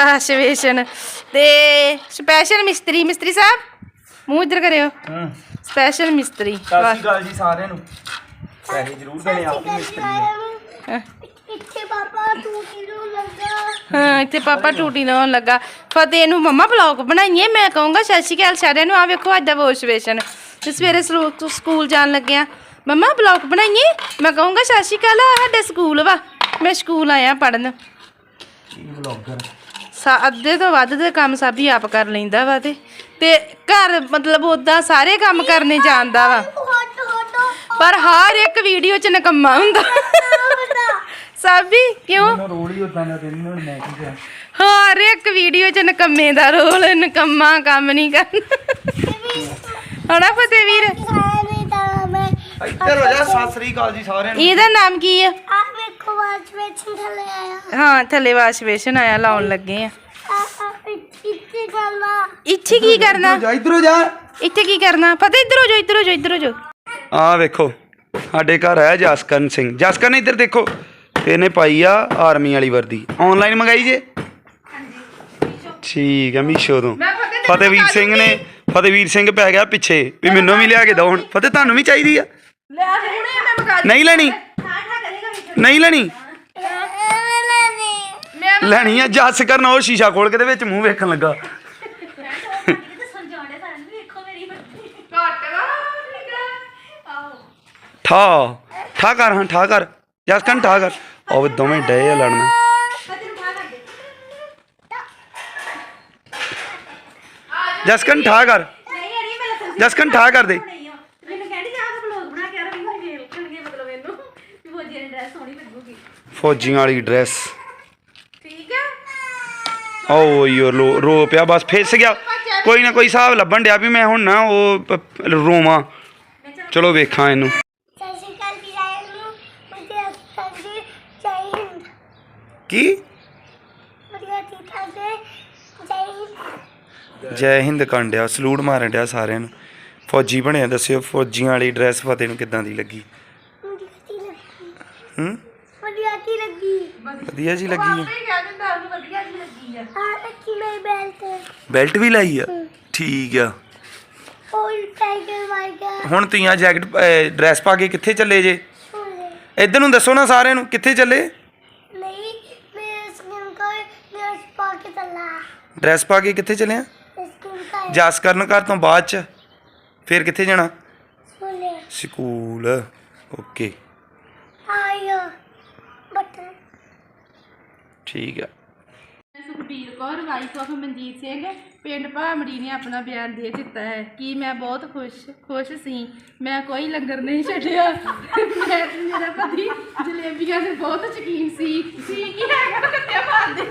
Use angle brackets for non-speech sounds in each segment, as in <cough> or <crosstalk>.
Wash ਵੇਸ਼ਨ ਤੇ special ਮਿਸਤਰੀ ਮਿਸਤਰੀ ਸਾਹਿਬ? ਮੂੰਹ ਇੱਧਰ ਕਰਿਓ। ਹਾਂ। ਸਪੈਸ਼ਲ ਮਿਸਤਰੀ ਸਤਿ। ਸ਼੍ਰੀ ਅਕਾਲ ਜੀ ਸਾਰਿਆਂ ਨੂੰ। ਪੈਸੇ ਜ਼ਰੂਰ ਦੇਣੇ ਆਪ ਹੀ ਮਿਸਤਰੀ ਆ ਇੱਥੇ ਪਾਪਾ ਤੂੰ ਕਿਲੋ ਲੱਗਾ। ਹਾਂ ਇੱਥੇ ਪਾਪਾ ਟੂਟੀ ਲਾਉਣ ਲੱਗਾ। ਫਤਿਹ ਨੂੰ ਮੰਮਾ ਬਲੌਗ ਬਣਾਈਏ ਮੈਂ ਕਹੂੰਗਾ ਸਤਿ ਸ਼੍ਰੀ ਅਕਾਲ ਸਾਰਿਆਂ ਨੂੰ। ਆ ਵੇਖੋ ਅੱਜ ਦਾ ਵਾਸ਼ ਵੇਸ਼ਨ ਤੇ ਸਵੇਰੇ ਸਲੂ- ਤੋਂ ਸਕੂਲ ਜਾਣ ਲੱਗਿਆ ਮੰਮਾ ਬਲੌਗ ਬਣਾਈਏ? ਮੈਂ ਕਹੂੰਗਾ ਸਤਿ ਸ਼੍ਰੀ ਅਕਾਲ ਆਹ ਸਾਡਾ ਸਕੂਲ ਵਾ। ਮੈਂ ਸਕੂਲ ਆਇਆ ਪੜਨ ਕੀ ਵਲੌਗਰ ਸਾ ਅੱਧੇ ਤੋਂ ਵੱਧ ਦੇ ਕੰਮ ਸਭ ਹੀ ਆਪ ਕਰ ਲੈਂਦਾ ਵਾ ਤੇ। ਤੇ ਘਰ ਮਤਲਬ ਉਦਾਂ ਸਾਰੇ ਕੰਮ ਕਰਨੇ ਜਾਣਦਾ ਵਾ। ਪਰ ਹਰ ਇੱਕ ਵੀਡੀਓ 'ਚ ਨਕੰਮਾ ਹੁੰਦਾ। ਸਭ ਹੀ ਕਿਉਂ? ਮੈਨੂੰ ਰੋਲ ਹੀ ਉਦਾਂ ਦਾ ਮੈਂ ਕੀ ਹਰ ਇੱਕ ਵੀਡੀਓ 'ਚ ਨਕੰਮੇ ਦਾ ਰੋਲ ਨਕੰਮਾ ਕੰਮ ਨਹੀਂ ਕਰਨਾ। ਹਣਾ ਫਤਿਹ ਵੀਰ? ਇੱਧਰ ਹੋ ਜਾ ਸਤਿ ਸ੍ਰੀ ਅਕਾਲ ਜੀ ਸਾਰਿਆਂ ਨੂੰ। ਇਹਦਾ ਨਾਮ ਕੀ ਆ? ਥੱਲੇ ਆਇਆ। ਹਾਂ ਥੱਲੇ ਵਾਸ਼ ਬੇਸ਼ਨ ਆਇਆ ਲਾਉਣ ਲੱਗੇ ਆ। ਇੱਥੇ ਗੱਲਾਂ ਇੱਥੇ ਕੀ ਕਰਨਾ? ਜਾ ਇੱਧਰ ਹੋ ਜਾ। ਇੱਥੇ ਕੀ ਕਰਨਾ? ਫਤਿਹ ਇੱਧਰ ਹੋ ਜਾਓ ਇੱਧਰ ਹੋ ਜਾਓ ਇੱਧਰ ਹੋ ਜਾਓ। ਆ ਵੇਖੋ ਸਾਡੇ ਘਰ ਆਇਆ ਜਸਕਰਨ ਸਿੰਘ। ਜਸਕਰਨ ਇੱਧਰ ਦੇਖੋ ਇਹਨੇ ਪਾਈ ਆ ਆਰਮੀ ਵਾਲੀ ਵਰਦੀ। ਆਨਲਾਈਨ ਮੰਗਾਈ ਜੇ? ਠੀਕ ਆ ਮੀਸ਼ੋ ਤੋਂ। ਫਤਿਹਵੀਰ ਸਿੰਘ ਨੇ ਫਤਿਹਵੀਰ ਸਿੰਘ ਪੈ ਗਿਆ ਪਿੱਛੇ ਵੀ ਮੈਨੂੰ ਵੀ ਲਿਆ ਕੇ ਦਿਓ ਹੁਣ। ਫਤਿਹ ਤੁਹਾਨੂੰ ਵੀ ਚਾਹੀਦੀ ਆ। ਲੈ ਹੁਣੇ ਮੈਂ ਮਗਾ ਨਹੀਂ ਲੈਣੀ? ਨਹੀਂ ਲੈਣੀ? ਲੈਣੀ ਆ, ਜੱਸ ਕਰਨ ਉਹ ਸ਼ੀਸ਼ਾ ਖੋਲ ਕੇ ਦੇ ਵਿੱਚ ਮੂੰਹ ਵੇਖਣ ਲੱਗਾ। ਠਾ ਠਾ ਕਰ ਹਾਂ, ਠਾ ਕਰ। ਜੱਸ ਕਰਨ ਠਾ ਕਰ। ਉਹ ਦੋਵੇਂ ਡਏ ਆ ਲੜਨ। ਜੱਸ ਠਾ ਕਰ। ਜੱਸ ਕਰਨ ਠਾ ਕਰ ਦੇ ਮੈਨੂੰ ਕਹਿੰਦੀ ਜਾ ਕੇ ਬਲੌਗ ਬਣਾ ਕੇ ਆ ਰਹੀ ਮੈਂ ਵੇਖਣਗੇ ਮਤਲਬ ਇਹਨੂੰ ਕਿ ਫੌਜੀ ਦੀ ਡਰੈਸ ਸੋਹਣੀ ਲੱਗੂਗੀ ਫੌਜੀਆਂ ਵਾਲੀ ਡਰੈਸ ਠੀਕ ਆ? ਓ ਯੋ ਰੋ ਪਿਆ ਬਸ ਫੇਸ ਗਿਆ। ਕੋਈ ਨਾ ਕੋਈ ਹਿਸਾਬ ਲੱਭਣ ਡਿਆ ਵੀ ਮੈਂ ਹੁਣ ਨਾ ਉਹ ਰੋਵਾਂ। ਚਲੋ ਵੇਖਾਂ ਇਹਨੂੰ। ਕੀ? ਹੈ ਜੈ ਹਿੰਦ। ਕਰਨ ਡਿਆ ਸਲੂਟ ਮਾਰਨ ਡਿਆ ਸਾਰਿਆਂ ਨੂੰ। ਫੌਜੀ ਬਣਿਆ ਦੱਸਿਓ ਫੌਜੀਆਂ ਵਾਲੀ ਡਰੈਸ ਫਤਿਹ ਨੂੰ ਕਿੱਦਾਂ ਦੀ ਲੱਗੀ? ਹੂੰ? ਵਧੀਆ ਜੀ ਲੱਗੀ ਹੈ ਸਹੀ ਕਹਿ ਦਿੰਦਾ ਉਹਨੂੰ ਵਧੀਆ ਜੀ ਲੱਗੀ ਆ। ਆ ਲੱਗੀ ਮੈਂ ਬੈਲਟ। ਬੈਲਟ ਵੀ ਲਾਈ ਆ? ਠੀਕ ਆ। ਟਾਈਗਰ ਹੁਣ ਤੁਸੀਂ ਆ ਜੈਕਟ ਡਰੈਸ ਪਾ ਕੇ ਕਿੱਥੇ ਚੱਲੇ ਜੇ? ਇੱਧਰ ਨੂੰ ਦੱਸੋ ਨਾ ਸਾਰਿਆਂ ਨੂੰ ਕਿੱਥੇ ਚੱਲੇ? ਨਹੀਂ ਮੈਂ ਸਕਿਨ ਕੋ ਮੈਂ ਪਾ ਕੇ ਚੱਲਾ। ਡਰੈਸ ਪਾ ਕੇ ਕਿੱਥੇ ਚੱਲੇ ਆ? ਸਕਿਨ ਕਾ ਜਸ ਕਰਨ ਘਰ ਤੋਂ ਬਾਅਦ ਚ। ਫਿਰ ਕਿੱਥੇ ਜਾਣਾ? ਸਕੂਲ। ਓਕੇ। ਆਇਓ। ਠੀਕ ਆ। Sukhbir Kaur wife of Manjit Singh. ਪਿੰਡ ਭਾਮੜੀ ਨੇ ਆਪਣਾ ਬਿਆਨ ਦੇ ਦਿੱਤਾ ਹੈ ਕਿ ਮੈਂ ਬਹੁਤ ਖੁਸ਼ ਖੁਸ਼ ਸੀ। ਮੈਂ ਕੋਈ ਲੰਗਰ ਨਹੀਂ ਛੱਡਿਆ। ਮੈਂ ਤੇ ਮੇਰਾ ਪਤੀ ਜਲੇਬੀਆਂ ਦੇ ਬਹੁਤ ਸ਼ਕੀਨ ਸੀ। ਸੀ ਕੀ ਹੈਗਾ? ਕੱਟਿਆ ਮਾਰਦੇ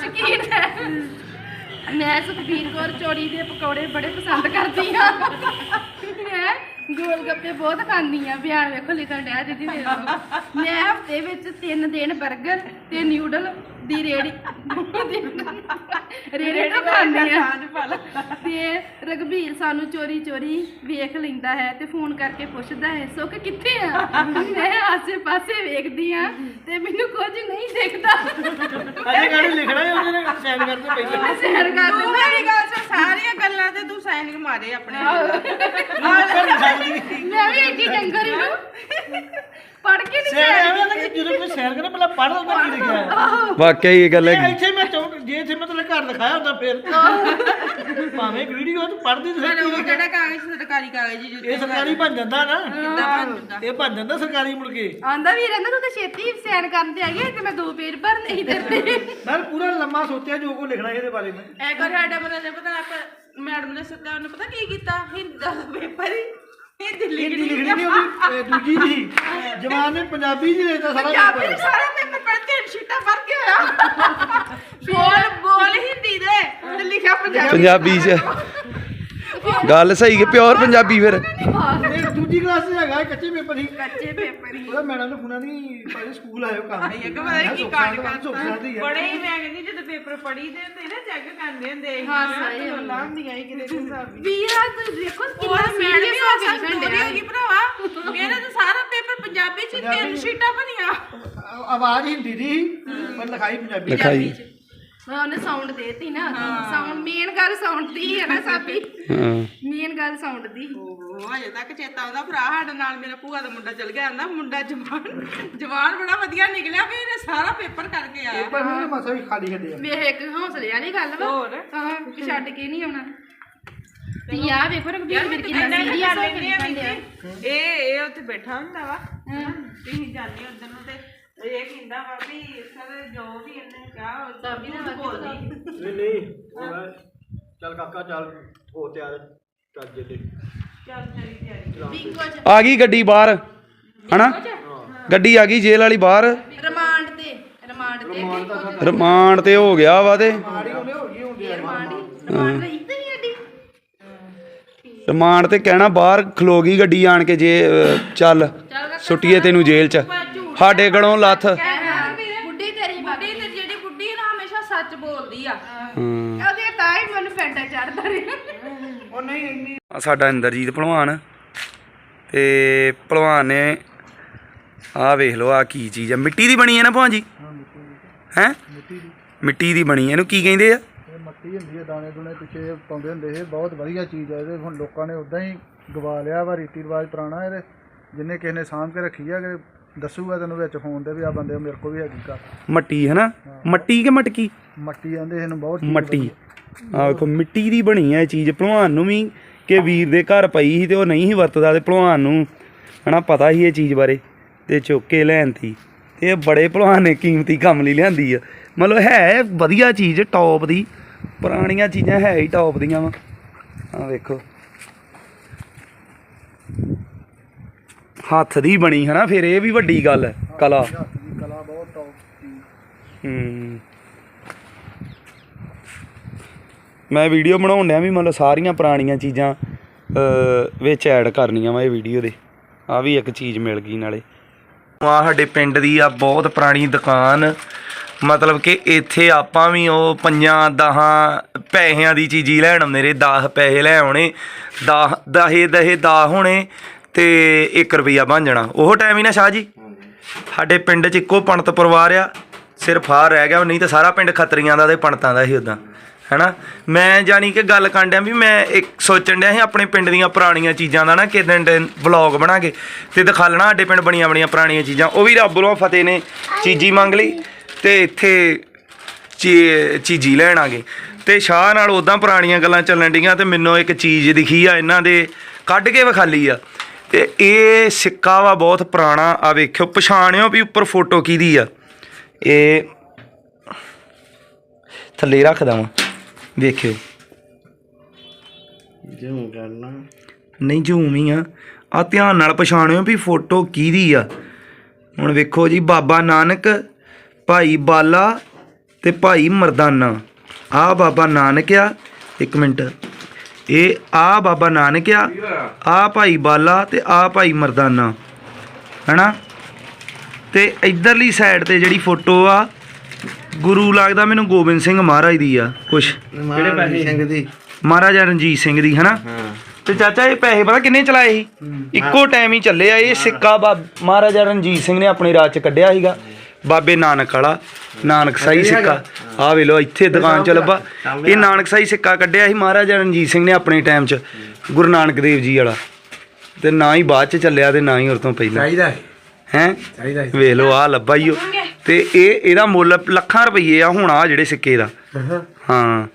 ਸ਼ਕੀਨ ਹੈ। ਮੈਂ ਸੁਖਬੀਰ ਕੌਰ ਚੋਰੀ ਦੇ ਪਕੌੜੇ ਬੜੇ ਪਸੰਦ ਕਰਦੀ ਹਾਂ। ਮੈਂ ਗੋਲ ਗੱਪੇ ਬਹੁਤ ਖਾਂਦੀ ਆ ਬਿਆਨ ਵੇਖੋ ਲਿਖਣ ਡਿਆ ਦੀਦੀ ਮੇਰੇ ਕੋਲ। ਮੈਂ ਹਫ਼ਤੇ ਵਿੱਚ ਤਿੰਨ ਦਿਨ 버ਗਰ ਤੇ ਨਿਊਡਲ ਦੀ ਰੇੜੀ ਰੇੜੀ ਤੋਂ ਖਾਂਦੀ ਆ। ਤੇ ਰਗਵੀਰ ਸਾਨੂੰ ਚੋਰੀ ਚੋਰੀ ਵੇਖ ਲੈਂਦਾ ਹੈ ਤੇ ਫੋਨ ਕਰਕੇ ਪੁੱਛਦਾ ਹੈ ਸੁੱਖ ਕਿੱਥੇ ਆ? ਮੈਂ ਆਸੇ ਪਾਸੇ ਵੇਖਦੀ ਆ ਤੇ ਮੈਨੂੰ ਕੁਝ ਨਹੀਂ ਦਿਖਦਾ। ਅਜੇ ਗਾੜੀ ਲਿਖਣਾ ਹੈ ਉਹਨੇ ਸਾਈਨ ਕਰਦੇ ਪਹਿਲਾਂ। ਸੈਰ ਕਰ ਤੂੰ ਮੇਰੀ ਗੱਲ ਸੁਣ ਸਾਰੀਆਂ ਗੱਲਾਂ ਤੇ ਤੂੰ ਸਾਈਨਿੰਗ ਮਾਰੇ ਆਪਣੇ। ਮੈਂ ਵੀ ਇੱਡੀ ਡੰਗਰ ਹੀ ਨੂੰ ਪੜ ਕੇ ਨਹੀਂ ਸੈਰ ਸੈਰ ਐਵੇਂ ਨਾ ਕਿ ਜਦੋਂ ਕੋਈ ਸੈਰ ਕਰੇ ਪਹਿਲਾਂ ਪੜ੍ਹ ਲਓ ਕੀ ਲਿਖਿਆ ਹੈ? ਵਾਕਿਆ ਇਹ ਗੱਲ ਇਹ ਇੱਥੇ ਮੈਂ ਚੌਂਕ ਜੇ ਇੱਥੇ ਮੈਂ ਤੇਰੇ ਘਰ ਦਿਖਾਇਆ ਹੁੰਦਾ ਫਿਰ। ਭਾਵੇਂ ਇੱਕ ਵੀਡੀਓ ਤੂੰ ਪੜ੍ਹਦੀ ਤਾਂ ਉਹ ਕੀ ਲਿਖਿਆ। ਕਿਹੜਾ ਕਾਗਜ਼ ਸਰਕਾਰੀ ਕਾਗਜ਼ ਜੀ ਇਹ ਸਰਕਾਰੀ ਬਣ ਜਾਂਦਾ ਨਾ। ਕਿੱਦਾਂ ਬਣ ਜਾਂਦਾ। ਇਹ ਬਣ ਜਾਂਦਾ ਸਰਕਾਰੀ ਮੁੜ ਕੇ। ਆਂਦਾ ਵੀ ਰਹਿੰਦਾ ਤੂੰ ਤਾਂ ਛੇਤੀ ਸੈਰ ਕਰਨ ਤੇ ਆਈ ਹੈ ਤੇ ਮੈਂ ਦੋ ਪੇਜ ਭਰ ਨਹੀਂ ਦਿੰਦੇ ਮੈਂ ਪੂਰਾ ਲੰਮਾ ਸੋਚਿਆ ਜੋ ਕੋ ਲਿਖਣਾ ਇਹਦੇ ਬਾਰੇ ਮੈਂ। ਇੱਕ ਵਾਰ ਸਾਡੇ ਬੰਦੇ ਨੇ ਪਤਾ ਆਪ ਮੈਡਮ ਨੇ ਸੱਤਾ ਉਹਨੇ ਪਤਾ ਕੀ ਕੀਤਾ? ਹਿੰਦੀ ਦਾ ਪੇਪਰ ਹੀ। ਇਹ ਦਿੱਲੀ ਹਿੰਦੀ ਲਿਖਣੀ ਨਹੀਂ ਉਹਦੀ ਇਹ ਦੂਜੀ ਦੀ ਜਵਾਨ ਨੇ ਪੰਜਾਬੀ ਜੀ ਲੈਤਾ ਸਾਰਾ ਪੰਜਾਬੀ ਪੇਪਰ ਸਾਰਾ ਪੇਪਰ ਪੜ੍ਹ ਤਿੰਨ ਸ਼ੀਟਾਂ ਭਰ ਕੇ ਹੋਇਆ <laughs> ਬੋਲ ਬੋਲ ਹਿੰਦੀ ਦੇ ਤੇ ਲਿਖਿਆ ਪੰਜਾਬੀ। ਪੰਜਾਬੀ ਚ। ਗੱਲ ਸਹੀ ਕਿ ਪਿਓਰ ਪੰਜਾਬੀ ਫਿਰ? ਦੂਜੀ ਕਲਾਸ 'ਚ ਹੈਗਾ ਇਹ ਕੱਚੇ ਪੇਪਰ ਹੀ। ਕੱਚੇ ਪੇਪਰ ਹੀ। ਉਹਦਾ ਮੈਡਮ ਨੂੰ ਫੋਨਾ ਨਹੀਂ ਪਹਿਲੇ ਸਕੂਲ ਆਇਓ ਕੰਮ ਇਹ ਕਿ ਪਤਾ ਕੀ ਕਾਂਡ ਕਰਦਾ ਹੈ ਬੜੇ ਹੀ ਮੈਂ ਕਹਿੰਦੀ ਜਦੋਂ ਪੇਪਰ ਪੜ੍ਹੀ ਦੇ ਹੁੰਦੇ ਨਾ ਚੈੱਕ ਕਰਦੇ ਹੁੰਦੇ ਹਾਂ, ਸਹੀ ਗੱਲ। ਲਾਉਂਦੀਆਂ ਹੀ ਕਿਤੇ ਹਿਸਾਬ ਵੀਰਾ ਤੂੰ ਦੇਖੋ ਕਿੰਨਾ ਮੈਡਮ ਸੀਰੀਅਸ ਹੀ ਹੋ ਹੋ ਕੇ ਗਈ ਲਿਖਣ ਡਿਆ ਹੋ ਗਈ ਭਰਾਵਾ। ਮੇਰਾ ਤਾਂ ਸਾਰਾ ਪੇਪਰ ਪੰਜਾਬੀ ਚ ਤਿੰਨ ਸ਼ੀਟਾਂ ਬਣੀਆਂ। ਆਵਾਜ਼ ਹਿੰਦੀ ਦੀ ਪਰ ਲਿਖਾਈ ਪੰਜਾਬੀ ਲਿਖਾਈ। ਉਹਨੇ ਸਾਊਂਡ ਦੇਤੀ ਨਾ ਸਾਊਂਡ ਮੇਨ ਗੱਲ ਸਾਊਂਡ ਦੀ ਹੈ ਨਾ ਸਾਬੀ। ਹਾਂ। ਮੇਨ ਗੱਲ ਸਾਊਂਡ ਦੀ। ਉਹ ਹਜੇ ਤੱਕ ਚੇਤਾ ਉਹਦਾ ਭਰਾ ਸਾਡੇ ਨਾਲ ਮੇਰਾ ਭੂਆ ਦਾ ਮੁੰਡਾ ਚਲ ਗਿਆ ਆਂਦਾ ਮੁੰਡਾ ਜਵਾਨ ਜਵਾਨ ਬੜਾ ਵਧੀਆ ਨਿਕਲਿਆ ਵੀ ਇਹਨੇ ਸਾਰਾ ਪੇਪਰ ਕਰਕੇ ਆਇਆ। ਪਰ ਉਹਨੇ ਮਸਾ ਵੀ ਖਾਲੀ ਛੱਡਿਆ। ਵੇਖ ਇੱਕ ਹੌਸਲੇ ਵਾਲੀ ਗੱਲ ਵਾ। ਹੋਰ। ਹਾਂ ਕਿ ਛੱਡ ਕੇ ਨਹੀਂ ਆਉਣਾ। ਤੀ ਆ ਵੇਖੋ ਰਘਬੀਰ ਮੇਰੇ ਕਿੰਨਾ ਸੀਰੀਅਸ ਹੋ ਇਹ ਇਹ ਉੱਥੇ ਬੈਠਾ ਹੁੰਦਾ ਵਾ। ਤੁਸੀਂ ਜਾਂਦੇ ਉਧਰ ਨੂੰ ਤੇ ਇਹ ਕਹਿੰਦਾ ਵਾ ਵੀ ਸਰ ਜੋ ਵੀ ਇਹਨੇ ਕਿਹਾ ਉਹ ਸਭ ਹੀ ਬੋਲਦੀ। ਨਹੀਂ ਨਹੀਂ ਉਹ ਚੱਲ ਕਾਕਾ ਚੱਲ ਹੋ ਤਿਆਰ। ਚੱਲ ਜੇ ਤੇ। ਚੱਲ ਤੇਰੀ ਤਿਆਰੀ। ਬਿੰਗੋ ਚ ਆ ਗਈ ਗੱਡੀ ਬਾਹਰ ਹਨਾ? ਗੱਡੀ ਆ ਗਈ ਜੇਲ੍ਹ ਵਾਲੀ ਬਾਹਰ। ਰਿਮਾਂਡ ਤੇ ਰਿਮਾਂਡ ਤੇ। ਬਿੰਗੋ ਚ ਰਿਮਾਂਡ ਤੇ ਹੋ ਗਿਆ ਵਾ ਤੇ। ਮਾੜੀ ਉਹਨੇ ਹੋ ਗਈ ਹੁੰਦੀ ਰਿਮਾਂਡ ਹੀ। ਰਿਮਾਂਡ ਰਹੀ ਤੇ ਨਹੀਂ ਅੱਡੀ ਰਿਮਾਂਡ ਤੇ ਕਹਿਣਾ ਬਾਹਰ ਖਲੋ ਗਈ ਗੱਡੀ ਆਣ ਕੇ ਜੇ ਅਹ, ਚੱਲ। ਸੁੱਟੀਏ ਤੈਨੂੰ ਜੇਲ੍ਹ 'ਚ। ਸਾਡੇ ਗਲੋਂ ਲੱਥ। ਬੁੱਢੀ ਤੇਰੀ ਬੁੱਢੀ ਤੇ ਜਿਹੜੀ ਬੁੱਢੀ ਨਾ ਹਮੇਸ਼ਾ ਸੱਚ ਬੋਲਦੀ ਆ। ਹਾਂ। ਉਹਦੇ ਤਾਂ ਹੀ ਮੈਨੂੰ ਪੈਂਟਾ ਚੜਦਾ ਰਿਹਾ। ਉਹ ਨਹੀਂ ਇੰਨੀ ਸਾਡਾ ਇੰਦਰਜੀਤ ਭਲਵਾਨ। ਤੇ ਭਲਵਾਨ ਨੇ ਆਹ ਵੇਖ ਲਓ ਆ ਕੀ ਚੀਜ਼ ਹੈ ਮਿੱਟੀ ਦੀ ਬਣੀ ਹੈ ਨਾ ਭਾਜੀ ਹੈ ਮਿੱਟੀ ਦੀ। ਬਣੀ ਹੈ ਇਹਨੂੰ ਕੀ ਕਹਿੰਦੇ ਆ? ਇਹ ਮੱਟੀ ਹੁੰਦੀ ਹੈ ਦਾਣੇ ਦੂਣੇ ਪਿੱਛੇ ਪਾਉਂਦੇ ਹੁੰਦੇ ਸੀ। ਬਹੁਤ ਵਧੀਆ ਚੀਜ਼ ਹੈ ਇਹਦੇ ਹੁਣ ਲੋਕਾਂ ਨੇ ਉਦਾਂ ਹੀ ਗਵਾ ਲਿਆ ਵਾ ਰੀਤੀ ਰਿਵਾਜ ਪੁਰਾਣਾ ਇਹਦੇ। ਜਿੰਨੇ ਕਿਸੇ ਨੇ ਸਾਂਭ ਕੇ ਰੱਖੀ ਆ ਕਿ ਦੱਸੂਗਾ ਤੈਨੂੰ ਵਿੱਚ ਫੋਨ ਦੇ ਵੀ ਆ ਬੰਦੇ ਮੇਰੇ ਕੋਲ ਵੀ ਹੈਗੀ ਘਰ। ਮੱਟੀ ਹੈ ਨਾ? ਮੱਟੀ ਕਿ ਮਟਕੀ? ਮੱਟੀ ਆਂਦੇ ਇਹਨੂੰ ਬਹੁਤ ਚੀਜ਼ ਮੱਟੀ। ਆ ਵੇਖੋ ਮਿੱਟੀ ਦੀ ਬਣੀ ਹੈ ਇਹ ਚੀਜ਼। ਭਲਵਾਨ ਨੂੰ ਵੀ ਕਿ ਵੀਰ ਦੇ ਘਰ ਪਈ ਸੀ ਤੇ ਉਹ ਨਹੀਂ ਸੀ ਵਰਤਦਾ ਤੇ ਭਲਵਾਨ ਨੂੰ ਹਨਾ ਪਤਾ ਸੀ ਇਹ ਚੀਜ਼ ਬਾਰੇ ਤੇ ਚੁੱਕ ਕੇ ਲੈਣ ਤੀ ਤੇ ਇਹ ਬੜੇ ਭਲਵਾਨ ਨੇ ਕੀਮਤੀ ਕੰਮ ਲਈ ਲਿਆਂਦੀ ਆ। ਮਤਲਬ ਹੈ ਵਧੀਆ ਚੀਜ਼ ਟੌਪ ਦੀ। ਪੁਰਾਣੀਆਂ ਚੀਜ਼ਾਂ ਹੈ ਹੀ ਟੌਪ ਦੀਆਂ ਵਾ। ਆ ਵੇਖੋ। ਹੱਥ ਦੀ ਬਣੀ ਹਨਾ ਫਿਰ ਇਹ ਵੀ ਵੱਡੀ ਗੱਲ ਹੈ ਕਲਾ। ਹੱਥ ਦੀ ਕਲਾ ਬਹੁਤ ਟੌਪ ਦੀ ਹੂੰ। ਮੈਂ ਵੀਡੀਓ ਬਣਾਉਣ ਡਿਆ ਵੀ ਮਤਲਬ ਸਾਰੀਆਂ ਪੁਰਾਣੀਆਂ ਚੀਜ਼ਾਂ ਵਿੱਚ ਐਡ ਕਰਨੀਆਂ ਵਾ ਇਹ ਵੀਡੀਓ ਦੇ। ਆ ਵੀ ਇੱਕ ਚੀਜ਼ ਮਿਲ ਗਈ ਨਾਲੇ। ਆ ਸਾਡੇ ਪਿੰਡ ਦੀ ਆ ਬਹੁਤ ਪੁਰਾਣੀ ਦੁਕਾਨ ਮਤਲਬ ਕਿ ਇੱਥੇ ਆਪਾਂ ਵੀ ਉਹ ਪੰਜਾਂ ਦਹਾਂ ਪੈਸਿਆਂ ਦੀ ਚੀਜ਼ੀ ਲੈਣ ਆਉਂਦੇ ਰੇ 10 ਪੈਸੇ ਲੈ ਆਉਣੇ 10 ਦਹੇ ਦਹੇ 10 ਹੋਣੇ ਤੇ 1 ਰੁਪਿਆ ਬਣ ਜਾਣਾ। ਉਹ ਟਾਈਮ ਹੀ ਨਾ ਸ਼ਾਹ ਜੀ। ਸਾਡੇ ਪਿੰਡ 'ਚ ਇੱਕੋ ਪੰਡਤ ਪਰਿਵਾਰ ਆ, ਸਿਰਫ ਆ ਰਹਿ ਗਿਆ, ਨਹੀਂ ਤਾਂ ਸਾਰਾ ਪਿੰਡ ਖੱਤਰੀਆਂ ਦਾ ਤੇ ਪੰਡਤਾਂ ਦਾ ਹੀ ਉਦਾਂ ਹੈਨਾ? ਮੈਂ ਜਾਣੀ ਕਿ ਗੱਲ ਕਰਨ ਡਿਆ ਵੀ ਮੈਂ ਇੱਕ ਸੋਚਣ ਡਿਆ ਸੀ, ਆਪਣੇ ਪਿੰਡ ਦੀਆਂ ਪੁਰਾਣੀਆਂ ਚੀਜ਼ਾਂ ਦਾ ਨਾ ਕਿਦਾਂ ਵਲੌਗ ਬਣਾ ਕੇ ਤੇ ਦਿਖਾ ਲੈਣਾ ਸਾਡੇ ਪਿੰਡ ਬਣੀਆਂ ਬਣੀਆਂ ਪੁਰਾਣੀਆਂ ਚੀਜ਼ਾਂ। ਉਹ ਵੀ ਰੱਬ ਵੱਲੋਂ ਫਤਿਹ ਨੇ, ਚੀਜੀ ਮੰਗ ਲਈ ਤੇ ਇੱਥੇ ਚੀ- ਚੀਜੀ ਲੈਣ ਆ ਗਏ। ਤੇ ਸ਼ਾਹ ਨਾਲ ਉਦਾਂ ਪੁਰਾਣੀਆਂ ਗੱਲਾਂ ਚੱਲਣ ਡੀਆਂ ਤੇ ਮੈਨੂੰ ਇੱਕ ਚੀਜ਼ ਦਿਖੀ ਆ, ਇਹਨਾਂ ਦੇ ਕੱਢ ਕੇ ਵਿਖਾਲੀ ਆ। ਤੇ ਇਹ ਸਿੱਕਾ ਵਾ ਬਹੁਤ ਪੁਰਾਣਾ ਆ ਵੇਖਿਓ ਪਛਾਣਿਓ ਵੀ ਉੱਪਰ ਫੋਟੋ ਕਿਹਦੀ ਆ। ਇਹ ਥੱਲੇ ਰੱਖਦਾ ਵਾਂ ਵੇਖਿਓ। ਜਿਉਂ ਕਰਨਾ। ਨਹੀਂ ਜ਼ੂਮ ਹੀ ਆ। ਆ ਧਿਆਨ ਨਾਲ ਪਛਾਣਿਓ ਵੀ ਫੋਟੋ ਕਿਹਦੀ ਆ। ਹੁਣ ਵੇਖੋ ਜੀ ਬਾਬਾ ਨਾਨਕ ਭਾਈ ਬਾਲਾ ਤੇ ਭਾਈ ਮਰਦਾਨਾ। ਆ ਬਾਬਾ ਨਾਨਕ ਆ। ਇੱਕ ਮਿੰਟ। ਇਹ ਆ ਬਾਬਾ ਨਾਨਕ ਆ ਆ ਭਾਈ ਬਾਲਾ ਤੇ ਆ ਭਾਈ ਮਰਦਾਨਾ ਹੈਨਾ? ਤੇ ਇਧਰਲੀ ਸਾਈਡ ਤੇ ਜਿਹੜੀ ਫੋਟੋ ਆ ਗੁਰੂ ਲੱਗਦਾ ਮੈਨੂੰ ਗੋਬਿੰਦ ਸਿੰਘ ਮਹਾਰਾਜ ਦੀ ਆ ਕੁਛ। ਕਿਹੜੇ ਪੈਸੇ? ਸਿੰਘ ਦੀ। ਮਹਾਰਾਜਾ ਰਣਜੀਤ ਸਿੰਘ ਦੀ ਹਨਾ? ਤੇ ਚਾਚਾ ਇਹ ਪੈਸੇ ਪਤਾ ਕਿੰਨੇ ਚਲਾਏ ਸੀ? ਇੱਕੋ ਟਾਈਮ ਹੀ ਚੱਲੇ ਆ ਇਹ ਸਿੱਕਾ ਮਹਾਰਾਜਾ ਰਣਜੀਤ ਸਿੰਘ ਨੇ ਆਪਣੇ ਰਾਜ ਚ ਕੱਢਿਆ ਸੀਗਾ। ਬਾਬੇ ਨਾਨਕ ਵਾਲਾ ਨਾਨਕ ਸਾਈ ਸਿੱਕਾ। ਆ ਵੇ ਲੋ ਇੱਥੇ ਦੁਕਾਨ ਚ ਲੱਭਾ ਇਹ ਨਾਨਕ ਸਾਈ ਸਿੱਕਾ ਕੱਢਿਆ ਸੀ ਮਹਾਰਾਜਾ ਰਣਜੀਤ ਸਿੰਘ ਨੇ ਆਪਣੇ ਟਾਈਮ ਚ ਗੁਰੂ ਨਾਨਕ ਦੇਵ ਜੀ ਵਾਲਾ। ਤੇ ਨਾ ਹੀ ਬਾਅਦ ਚ ਚੱਲਿਆ ਤੇ ਨਾ ਹੀ ਉਰ ਤੋਂ ਪਹਿਲਾਂ। ਚਾਹੀਦਾ ਹੈ? ਚਾਹੀਦਾ ਵੇਖ ਲਓ ਆ ਲੱਭਾ ਹੀ ਉਹ ਤੇ ਇਹ ਇਹਦਾ ਮੁੱਲ ਲੱਖਾਂ ਰੁਪਏ ਆ ਹੁਣ ਆ ਜਿਹੜੇ ਸਿੱਕੇ ਦਾ। ਹਾਂ।